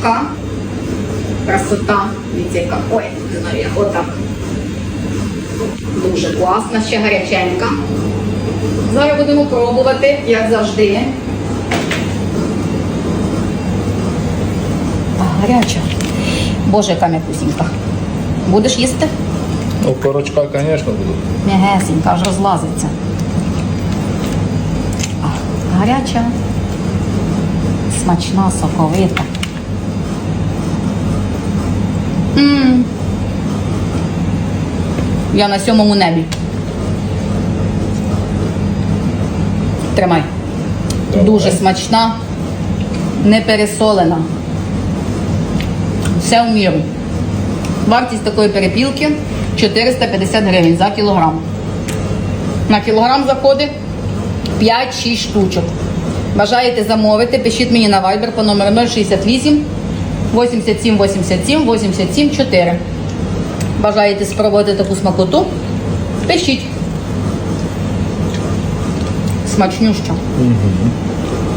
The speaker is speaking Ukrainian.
Корочка. Красота. Яка. Ой, знаю. Отак. Дуже класна, ще гаряченька. Зараз будемо пробувати, як завжди. Гаряча. Боже, яка м'якусінька. Будеш їсти? Ну, корочка, звісно, буду. М'ягесенька, аж розлазиться. Гаряча, смачна, соковита. М Я на сьомому небі. Тримай. Добре. Дуже смачна, не пересолена. Все в міру. Вартість такої перепілки 450 гривень за кілограм. На кілограм заходить 5-6 штучок. Бажаєте замовити, пишіть мені на Viber по номеру 068 87 87 87 4. Бажаєте спробувати таку смакоту? Пишіть. Смачнюща.